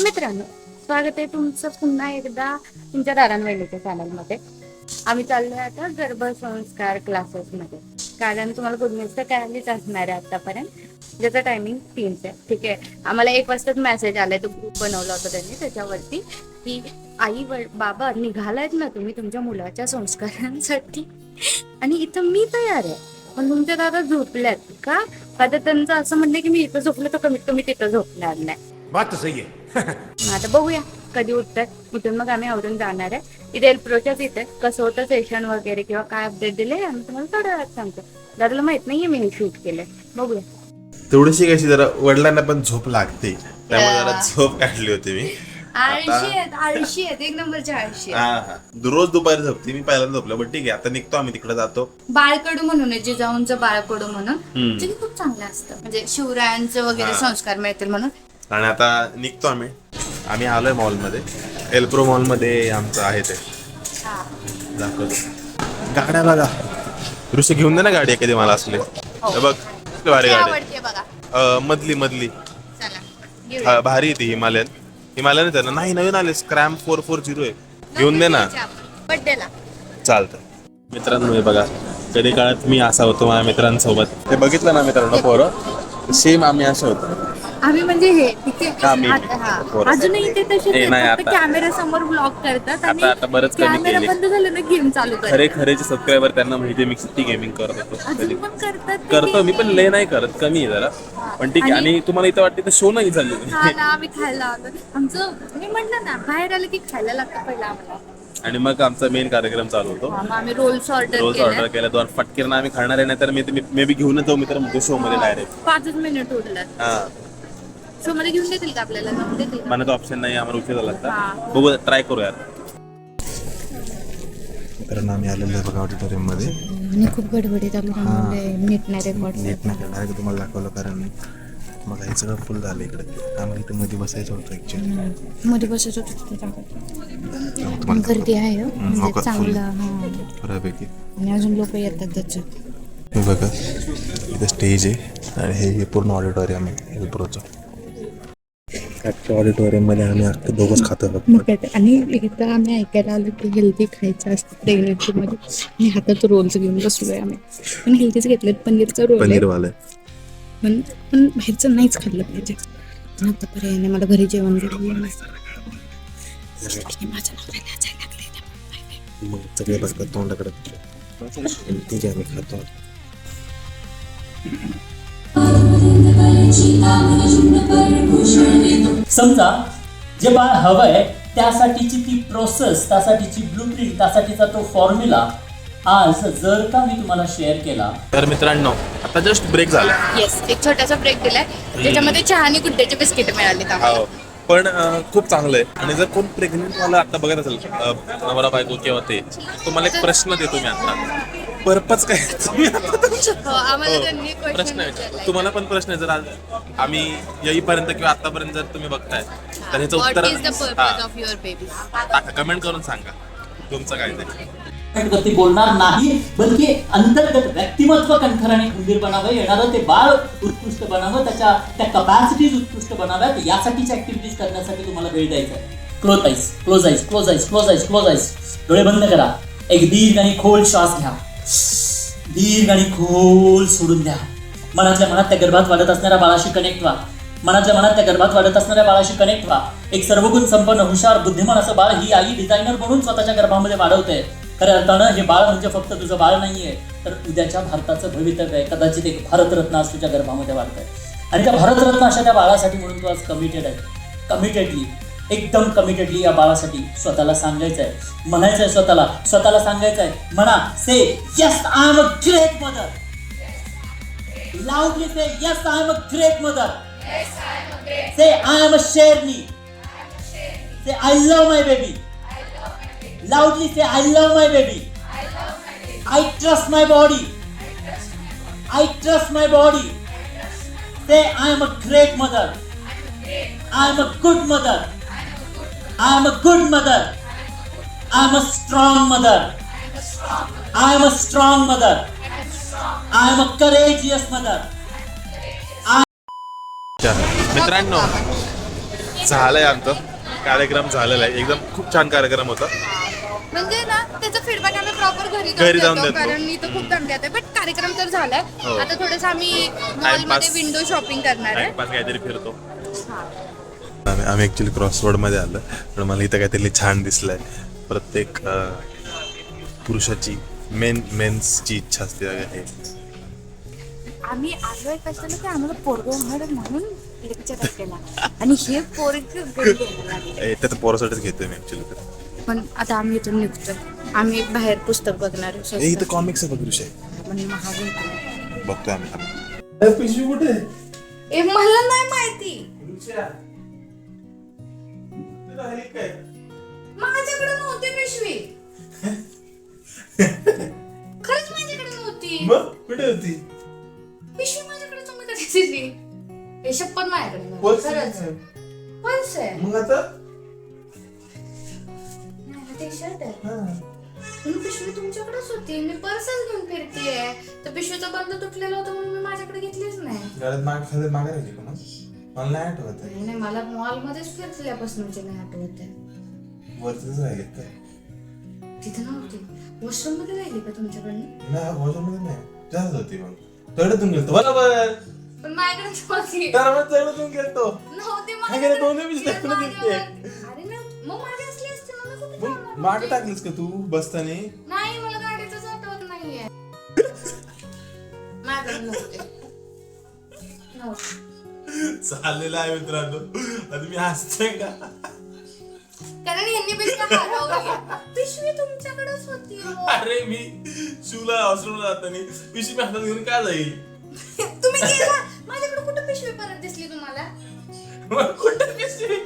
मित्रांनो स्वागत आहे तुमचं पुन्हा एकदा तुमच्या दारांवैलीच्या चॅनलमध्ये आम्ही चाललोय आता गर्भसंस्कार क्लासेसमध्ये कारण तुम्हाला गुड न्यूज तर कळालीच असणार आहे आतापर्यंत. ज्याचं टायमिंग तीनच आहे. ठीक आहे? आम्हाला एक वाजताच मेसेज आलाय तो ग्रुप बनवला होता त्यांनी त्याच्यावरती की आई व बाबा निघालायत ना तुम्ही तुमच्या मुलाच्या संस्कारांसाठी. आणि इथं मी तयार आहे. पण तुमच्या दादा झोपल्यात का? आता तर त्यांचं असं म्हणणं की मी इथं झोपलं तर कमीत कमी तिथं झोपणार नाही. बात तो सही है मग आता बघूया कधी उठतात उठून मग आम्ही आवरून जाणार आहे. इथे एल्प्रोच्याच इथे कसं होतं सेशन वगैरे किंवा काय अपडेट दिले आम्ही तुम्हाला थोड्या वेळात सांगतो. दादाला माहीत नाहीये मी हे शूट केलंय. बघूया. तेवढीशी कशी जरा वडिलांना पण झोप लागते. त्यामुळे जरा झोप काढली होती मी. आळशी आहेत आळशी आहेत. एक नंबरचे आळशी हा हा. रोज दुपारी झोपते. मी पहिल्यांदा झोपलो. पण ठीक आहे. आता निघतो आम्ही तिकडे जातो. बाळकडू म्हणून आहे जिजाऊंचं बाळकडू म्हणून. जे की खूप चांगलं असतं. म्हणजे शिवरायांचं वगैरे संस्कार मिळतील म्हणून. आणि आता निघतो आम्ही. आम्ही आलोय मॉलमध्ये. एल्प्रो मॉलमध्ये आमचं आहे ते. दाखवतो. गाड्या बघा. ऋषी घेऊन दे ना गाडी एखादी मला असले. हे. बघ भारी गाडी. मधली मधली. हा, भारी ती हिमालयन. हिमालयन आहे ना? नाही नवीन आले. स्क्रॅम फोर फोर झिरो आहे. घेऊन दे ना. चालतं मित्रांनो हे बघा. कधी काळात मी असा होतो माझ्या मित्रांसोबत. ते बघितलं ना मित्रांनो पोरं? सेम आम्ही असं होतो. आम्ही म्हणजे हे ठीक हा, मी. आहे आ- हा. बरोबर. अजूनही ते तसे नाही, आता- कॅमेरा समोर ब्लॉग करतात आणि आता- आता बरंच कमी कॅमेरा केले. बंद झालं ना गेम चालू करतात. खरे खरेचे सबस्क्रायबर त्यांना माहिती आहे मी किती गेमिंग करत होतो. कधी अजून पण करतात ते करतो मी. पण लय नाही करत कमी आहे जरा. पण ठीक आहे आणि- आणि तुम्हाला इथं वाटते तर शो नाही चालू हा ना आम्ही खायला आलो. आमचं मी म्हटलं ना बाहेर आलं की खायला लागतं पहिलं आम्हाला. आणि मग आमचा मेन कार्यक्रम चालू होतो. मग आम्ही रोल्स ऑर्डर रोज ऑर्डर केले केला दोन फटकीर आम्ही खाणार आहे नाही तर मी मे बी घेऊनच जाऊ मित्र शो मध्ये डायरेक्ट पाचच मिनिट उरलं हा. शो मध्ये घेऊन देतील का आपल्याला? जाऊन देतील का? मला तो ऑप्शन नाही आम्हाला उशीर झाला हा. लागता बघू ट्राय करू यार मित्रांनो आम्ही आलेलो आहे बघा ऑडिटोरियममध्ये आणि खूप गडबडीत त्यामुळे नीट नाही रेकॉर्ड नीट नाही करणार की तुम्हाला दाखवलं? कारण मग हे सगळं फुल झालं इकडे. आम्हाला इथे मध्ये बसायचं होतं ॲक्च्युली मध्ये बसत होतो तिथे. तुम्हाला गर्दी आहे हं. हो म्हणजे का? चांगलं हा. बऱ्यापैकी. आणि अजून लोक येतात त्याच्यात हे बघा इथे स्टेज आहे. आणि हे हे पूर्ण ऑडिटोरियम आहे हेल्प्रोचं ऑडिटोरियममध्ये आम्ही आता दोघंच खातो मग काय ते. आणि इथं आम्ही ऐकायला आलो की हेल्दी खायचं असतं प्रेग्नेन्सीमध्ये आणि हातात रोल्स घेऊन बसलोय आम्ही. पण हेल्दीच घेतलेत पनीरचं रोल आहे. पनीरवालं. पण पण बाहेरचं नाहीच खाल्लं पाहिजे. पण आता पर्याय नाही मला घरी जेवण दिलं माझ्या नवऱ्याला लाजायला लागलंय त्यामुळे. मग सगळे बघतात. तोंडाकडे आहे आम्ही खातो समजा जे बाळ हवंय त्यासाठीची ती प्रोसेस त्यासाठीची ब्लूप्रिंट त्यासाठीचा तो फॉर्म्युला आज जर का मी तुम्हाला शेअर केला. तर मित्रांनो आता जस्ट ब्रेक झाला. येस एक छोटासा ब्रेक दिलाय. त्याच्यामध्ये चहा आणि गुड्ड्याचे बिस्किट मिळाले हो. पण अं, खूप चांगलं आहे आणि जर कोण प्रेग्नेंट वाला आता बघत असेल अं, नवरा बायको किंवा ते तुम्हाला एक प्रश्न देतो मी आता. पर्पज काय? तुम्ही आता तुमच्या- हो आम्हाला हो, त्यांनी प्रश्न क्वेश्चन आहे तुम्हाला पण प्रश्न आहे जर आज आम्ही येईपर्यंत किंवा आतापर्यंत जर तुम्ही बघताय तर ह्याचं व्हॉट उत्तर is the purpose of your baby टाका कमेंट करून सांगा. तुमचं काय ते? वरती बोलणार नाही बल्कि अंतर्गत व्यक्तिमत्व कंठर आणि खंबीर बनावं येणारं ते बाळ उत्कृष्ट बनावं त्याच्या त्या कपॅसिटीज उत्कृष्ट बनाव्यात यासाठीच्या ऍक्टिव्हिटीज करण्यासाठी तुम्हाला वेळ द्यायचा आहे. Close eyes close eyes close eyes close eyes close eyes डोळे बंद करा. एक दीर्घ आणि खोल श्वास घ्या. दीर्घ आणि खोल सोडून द्या. मनातल्या मनात त्या गर्भात वाढत असणाऱ्या बाळाशी कनेक्ट व्हा. मनातल्या मनात त्या गर्भात वाढत असणाऱ्या बाळाशी कनेक्ट व्हा. एक सर्वगुण संपन्न हुशार बुद्धिमान असं बाळ ही आई डिझायनर म्हणून स्वतःच्या गर्भामध्ये वाढवते. खऱ्या अर्थानं हे बाळ म्हणजे फक्त तुझं बाळ नाहीये तर उद्याच्या भारताचं भवितव्य आहे. कदाचित एक भारतरत्न आज तुझ्या गर्भामध्ये वाढत आहे आणि त्या भारतरत्न अशा त्या बाळासाठी म्हणून तू आज कमिटेड आहे. कमिटेडली एकदम कमिटेडली या बाळासाठी स्वतःला सांगायचं आहे म्हणायचं आहे स्वतःला स्वतःला सांगायचं आहे म्हणा say yes I am a great mother loudly say yes I am a great mother say I am a शेरनी say I love my baby loudly say I love my baby I trust my body I trust my body say I am a great mother I am a good mother i am a good mother. I am a strong mother. I am a strong mother. I am a courageous mother. मित्रांनो झालंय आमचं. कार्यक्रम झालेला आहे. एकदम खूप छान कार्यक्रम होता. म्हणजे ना त्याचा फीडबॅक आम्ही प्रॉपर घरी घरी जाऊन देतो. कारण मी तर खूप दम देते बट कार्यक्रम तर झालाय. हो. आता थोडस आम्ही Timepass. मॉलमध्ये विंडो शॉपिंग करणार आहे. टाइमपास काहीतरी फिरतो. आम्ही आम्ही ऍक्च्युली क्रॉस रोडमध्ये आलो. पण मला इथं काहीतरी छान दिसलंय. प्रत्येक अं, पुरुषाची मेन मेन्सची इच्छा असते हे. आम्ही आलोय कशाला की आम्हाला पोरग आहे म्हणून लेक्चर केला आणि हे पोरग त्याचं पोरासाठीच घेतोय मी ऍक्च्युली पण आता आम्ही इथून निघतोय. आम्ही बाहेर पुस्तक बघणार आहे इथं. कॉमिक्स आहे बघ पण महाग. बघतोय आम्ही. पिशवी कुठे ए मला नाही माहिती. माझ्याकडे नव्हती पिशवी. खरंच माझ्याकडे नव्हती. कुठे होती? पिशवी माझ्याकडे तुम्ही कधी दिली? हे शपथ माझ्याकडे नव्हती. खरंच. पर्स आहे मग आता? टी शर्ट आहे. पण पिशवी तुमच्याकडेच होती. मी पर्सच घेऊन फिरतीये. तर पिशवीचा बंद तुटलेला होता म्हणून मी माझ्याकडे घेतलीच नाही. गाड्यात माग खाली मागे राहिली का मग? मला नाही आठवत नाही नाही, मला मॉल मध्येच फिरल्यापासूनचे नाही आठवत आहे. वरतीच राहिले काय तिथे नव्हती. वॉशरूममध्ये राहिली का तुमच्याकडनं? नाही वॉशरूममध्ये नाही. जास्त होती मग. तळ्यातून गेलतो बरोबर. पण माझ्याकडे नव्हती तर मग तळ्यातून गेलतो. नव्हती काय केलं, माझ्याकडे. दोन्ही ते तुला दिसते. अरे नाही, मग माझी असली असते ना, मी कुठे मग ठेवणार मागे होती? टाकलीस का तू बसताना? नाही मला गाडीचंच आठवत नाहीये. माझ्याकडे नव्हते. नव्हते. चाललेला आहे मित्रांनो. आता मी हसतोय का? कारण यांनी पिशवी हरवली पिशवी तुमच्याकडेच होती हो. अरे मी शिवला वॉशरूमला जाताना पिशवी मी हातात घेऊन काय जाईल? तुम्ही गेला. माझ्याकडे कुठे पिशवी परत दिसली तुम्हाला? मग कुठे पिशवी?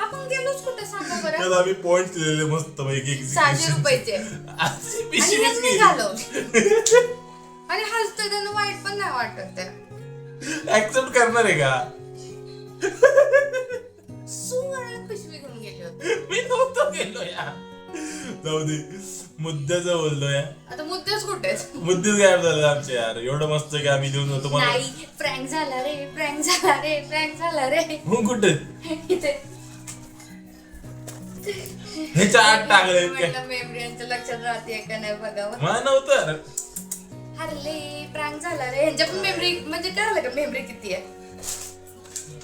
आपण गेलोच कुठे सांगा बरं? त्यात आम्ही पॉइंट दिलेले मस्त पैकी सहाशे रुपयाचे. अशी आणि हेच. निघालो आणि हसतोय त्यांना वाईट पण नाही वाटत ते ऍक्सेप्ट करणार आहे का? सुवर्ण पिशवी घेऊन गेले होते. मी नव्हतो गेलो या. जाऊ दे. मुद्द्याचं बोललो या आता मुद्देच कुठे मुद्देच गायब झाले आमचे यार. एवढं मस्त की आम्ही देऊन जातो मला. नाही प्रँक झाला रे प्रँक झाला रे प्रँक झाला रे. मग कुठे? इथे. ह्याच्या आत टाकले. काय म्हटलं मेमरी यांच्या लक्षात राहते का नाही बघावं? मला नव्हतं. अरे. हरले प्रँक झाला रे. यांच्या पण मेमरी म्हणजे काय झालं का मेमरी किती आहे?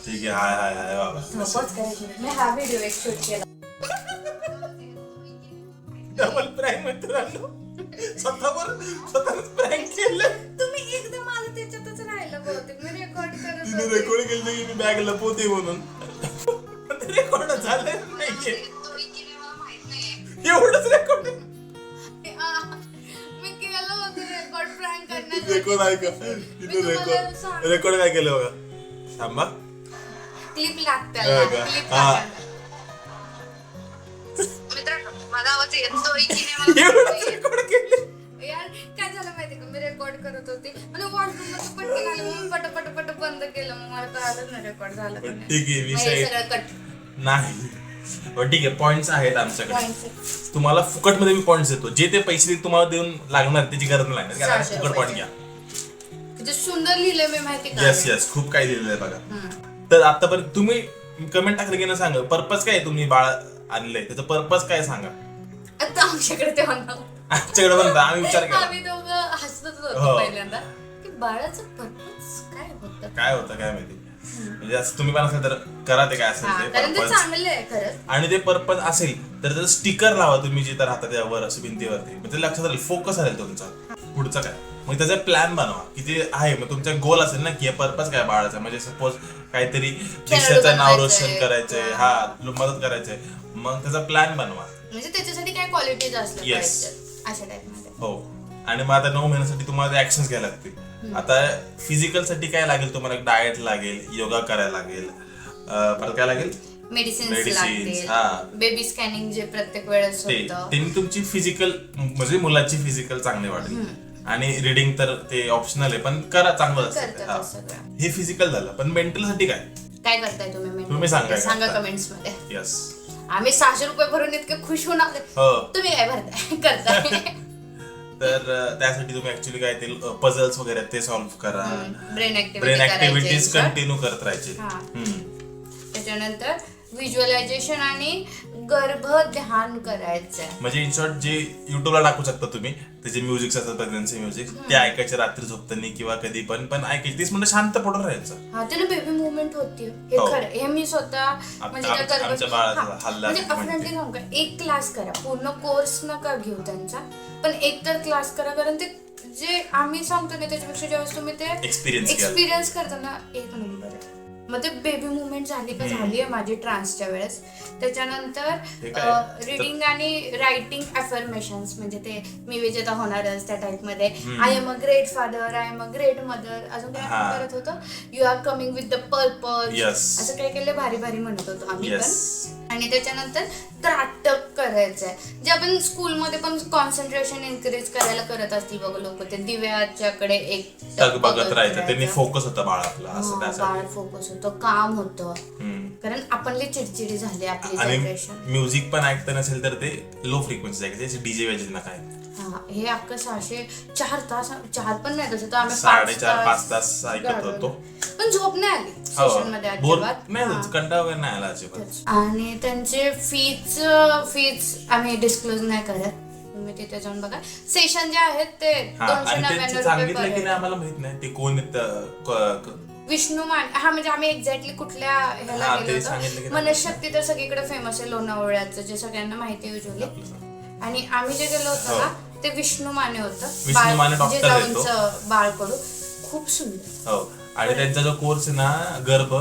ठीक आहे हाय हाय हाय बाबा. नकोच करायची. मी हा व्हिडिओ एक शूट केला. डबल प्रँक मित्रांनो स्वतःवर स्वतःच प्रँक केलं. तुम्ही एकदम मला त्याच्यातच राहिलं बहुतेक. मी रेकॉर्ड करत तिने होते. रेकॉर्ड केलं की मी बॅग लपवते म्हणून. रेकॉर्ड झालं नाहीये. एवढंच रेकॉर्ड रेकॉर्ड ऐका तिने रेकॉर्ड रेकॉर्ड काय केलं बघा? थांबा. क्लिप लागते हो हा. मित्रांनो माझा आवाज येतोय की नाही एवढंच मला रेकॉर्ड केलं यार काय झालं माहिती का? मी रेकॉर्ड करत होते. आणि वॉशरूममध्ये पटकन आले. म्हणून पट पट पट बंद केलं. मग मला कळालंच नाही रेकॉर्ड झालं. ठीक आहे, विषय- नाही. ठीक आहे पॉइंट्स आहेत आमच्याकडे. तुम्हाला फुकटमध्ये मी पॉइंट्स देतो. जे ते पैसे तुम्हाला देऊन लागणार त्याची गरज नाही लागणार. कारण सहाशे फुकट पॉईंट. घ्या. किती सुंदर लिहिलंय मी माहिती का? येस येस खूप काही दिलेलं आहे बघा. हम्म. तर आतापर्यंत तुम्ही कमेंट टाकलं की नाही सांगा पर्पज काय आहे तुम्ही बाळ आणलंय? त्याचं पर्पज काय सांगा. आता आमच्याकडे तेव्हा नव्हतं. आमच्याकडे म्हणता आम्ही विचार केला. आम्ही दोघं हसतच हो. होतो पहिल्यांदा. की बाळाचं पर्पज काय होतं? काय होतं काय माहिती? म्हणजे असं तुम्ही पण असेल तर करा ते काय असेल हा, ते. कारण ते पर्पज चांगलं आहे खरंच. आणि ते पर्पज असेल तर त्याचं स्टिकर लावा तुम्ही जिथं राहता त्यावर असं भिंतीवरती. म्हणजे लक्षात राहील फोकस राहील तुमचा. पुढचा काय? मग त्याचा प्लॅन बनवा. की ते आहे मग तुमचा गोल असेल ना की पर्पज काय बाळाचा म्हणजे सपोज काहीतरी देशाचं नाव रोशन. करायचंय. हा. मदत करायचंय. मग त्याचा प्लॅन बनवा. म्हणजे त्याच्यासाठी काय क्वालिटीज असल्या Yes. पाहिजेत अशा हो. आणि मग आता नऊ महिन्यासाठी तुम्हाला ऍक्शन घ्यायला लागतील. आता फिजिकलसाठी काय लागेल तुम्हाला? डाएट लागेल योगा करायला लागेल परत काय लागेल? मेडिसिन्स हा. बेबी स्कॅनिंग जे प्रत्येक वेळेस ते त्यांनी तुमची फिजिकल म्हणजे मुलाची फिजिकल चांगली वाढेल आणि रिडिंग तर ते ऑप्शनल आहे पण करा चांगलं असतं हा. फिजिकल झालं. पण मेंटलसाठी काय? काय करताय तुम्ही तुम्ही सांगा? सांगा. कमेंट्समध्ये यस आम्ही सहाशे रुपये भरून इतके खुश होऊन आले हो. तुम्ही काय भरताय? करताय. तर त्यासाठी तुम्ही ऍक्च्युली काय ते पझल्स वगैरे ते सॉल्व्ह करा. ब्रेन ऍक्टिव्हिटीज ऍक्टिव्हिटी कंटिन्यू करत राहायचे. हा. त्याच्यानंतर व्हिज्युअलायझेशन आणि गर्भ ध्यान करायचंय. म्हणजे इन शॉर्ट जे युट्यूबला टाकू शकता तुम्ही त्याचे म्युझिक असतात प्रेग्नन्सी म्युझिक ते ऐकायचे रात्री झोपताना किंवा कधी पण पण ऐकायचे. तीस मिनिटं शांत पडून राहायचं. हा त्याला बेबी मुवमेंट होती. हे हो. खरं हे मी स्वतः म्हणजे त्या आमच्या- गर्भ- आमच्या बाळाचा हा, हल्ला म्हणजे म्हणते. अफरंटी सांगू का एक क्लास करा. पूर्ण कोर्स नका घेऊ त्यांचा. पण एक तर क्लास करा कारण ते जे आम्ही सांगतो ना त्याच्यापेक्षा ज्यावेळेस तुम्ही ते. एक्सपिरियन्स करताना एक नंबर आहे. मग ते बेबी मुवमेंट झाली का झाली आहे माझी ट्रान्सच्या वेळेस त्याच्यानंतर काय? रिडिंग आणि रायटिंग अफर्मेशन्स म्हणजे ते मी विजेता होणारच त्या टाइपमध्ये I am a great father I am a great mother अजून काय करत होतो you are coming with the purpose. असं काही केलं भारी भारी म्हणत होतो आम्ही. पण आणि त्याच्यानंतर त्राटक करायचंय. जे आपण स्कूलमध्ये पण कॉन्सन्ट्रेशन इन्करेज करायला करत असतील बघ लोक ते दिव्याच्याकडे एक टक बघत राहायचं. त्यांनी फोकस होता बाळ आपला असं हा, त्यासाठी. बाळ फोकस होतं काम होतं. कारण आपण चिडचिडी झाली आपली आणि म्युझिक पण ऐकता नसेल तर ते लो फ्रिक्वेन्सी ऐकायचे. डीजे वाजे ना काय? हा अख्खं सहाशे चार तास चार पण नाही तसं तर आम्ही साडेचार पाच तास ऐकत. होतो पण झोप नाही आली सेशनमध्ये हो बोर अजिबात नाही. होत, कंटाळा वगैरे नाही आला अजिबात आणि त्यांचे फीज फीज आम्ही डिस्क्लोज नाही करत तुम्ही तिथे जाऊन बघा सेशन जे आहेत ते दोनशे आणि त्यांचं नव्याण्णव रुपये सांगितलं per की head. नाही आम्हाला माहीत नाही ते कोण आहेत, अं, क- क- विष्णू मान हा म्हणजे आम्ही एक्झॅक्टली कुठल्या ह्याला हा, ते गेलो सांगितलं की होतो नाही. मनशक्ती तर सगळीकडे फेमस आहे लोणावळ्याचं जे सगळ्यांना माहिती युजली आपलं सांग. आणि आम्ही जे गेलो होतो हो. ना ते विष्णू माने होतं. विष्णू माने जे doctor आहे तो. जाऊनचं बाळकडू. खूप सुंदर. हो. आणि त्यांचा जो कोर्स आहे ना गर्भ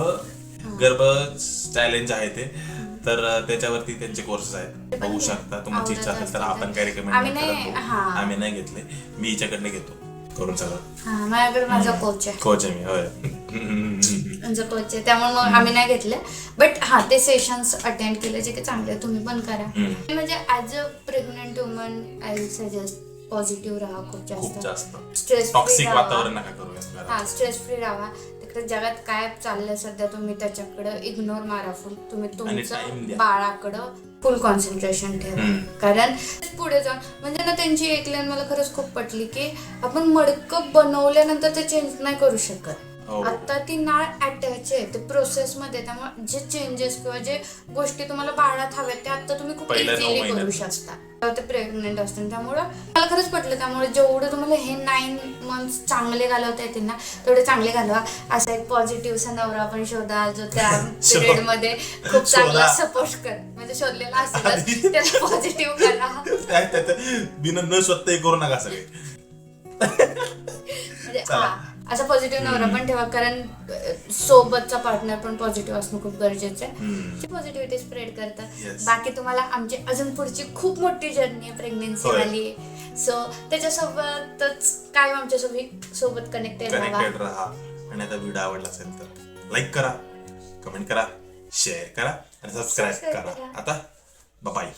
गर्भ चॅलेंज आहे ते. तर त्याच्यावरती त्यांचे कोर्सेस आहेत. बघू शकता. तुमची इच्छा असेल तर आपण काय रिकमेंड. आम्ही नाही घेतले. मी हिच्याकडनं घेतो. करून सगळं हा माझ्याकडे माझा कोच आहे. कोच आहे मी होय. म्हणजे कोच आहे. त्यामुळे मग आम्ही नाही घेतले. बट हा ते सेशन्स अटेंड केले जे की चांगले तुम्ही पण करा. हम्म. म्हणजे as a pregnant woman I suggest positive राहा खूप खूप जास्त. जास्त स्ट्रेस टॉक्सिक वातावरण नका करूया हा स्ट्रेस फ्री राहा. तिकडे जगात काय चाललंय सध्या तुम्ही त्याच्याकडे इग्नोर मारा फुल तुम्ही time तुमचं द्या. बाळाकडं फुल कॉन्सन्ट्रेशन ठेवा. कारण पुढे जाऊन म्हणजे ना त्यांची एक लाईन मला खरंच खूप पटली की आपण मडकं बनवल्यानंतर ते चेंज नाही करू शकत हो. आता ती नाळ अटॅच आहे ते प्रोसेस मध्ये त्यामुळे जे चेंजेस किंवा जे गोष्टी तुम्हाला बाळात हव्यात ते आता तुम्ही खूप पहिल्या नऊ इझिली करू महिन्यात. शकता तेव्हा ते प्रेग्नेंट असतात त्यामुळं मला खरंच पटलं त्यामुळे जेवढं तुम्हाला हे नाईन मंथ्स चांगले घालवता येतील ना तेवढे चांगले घालवा असा एक पॉझिटिव्ह नवरा पण शोधा जो त्या. पिरियडमध्ये खूप चांगला शोधा. सपोर्ट कर म्हणजे शोधलेला असेल त्याला पॉझिटिव्ह करा त्या- त्या- त्या बिना न स्वतः करू नका सगळे म्हणजे. हा असा पॉझिटिव्ह नवरा पण ठेवा कारण सोबतचा पार्टनर पण पॉझिटिव्ह असणं खूप गरजेचं आहे. पॉझिटिव्हिटी स्प्रेड करतात. बाकी तुम्हाला आमची अजून पुढची खूप मोठी जर्नी आहे प्रेग्नेन्सी. वाली. सो त्याच्यासोबतच काय आमच्यासोबत सोबत कनेक्टेड राहा. कनेक्टेड राहा. आणि आता व्हिडिओ आवडला असेल तर लाईक करा कमेंट करा शेअर करा आणि सबस्क्राईब करा. आता बाय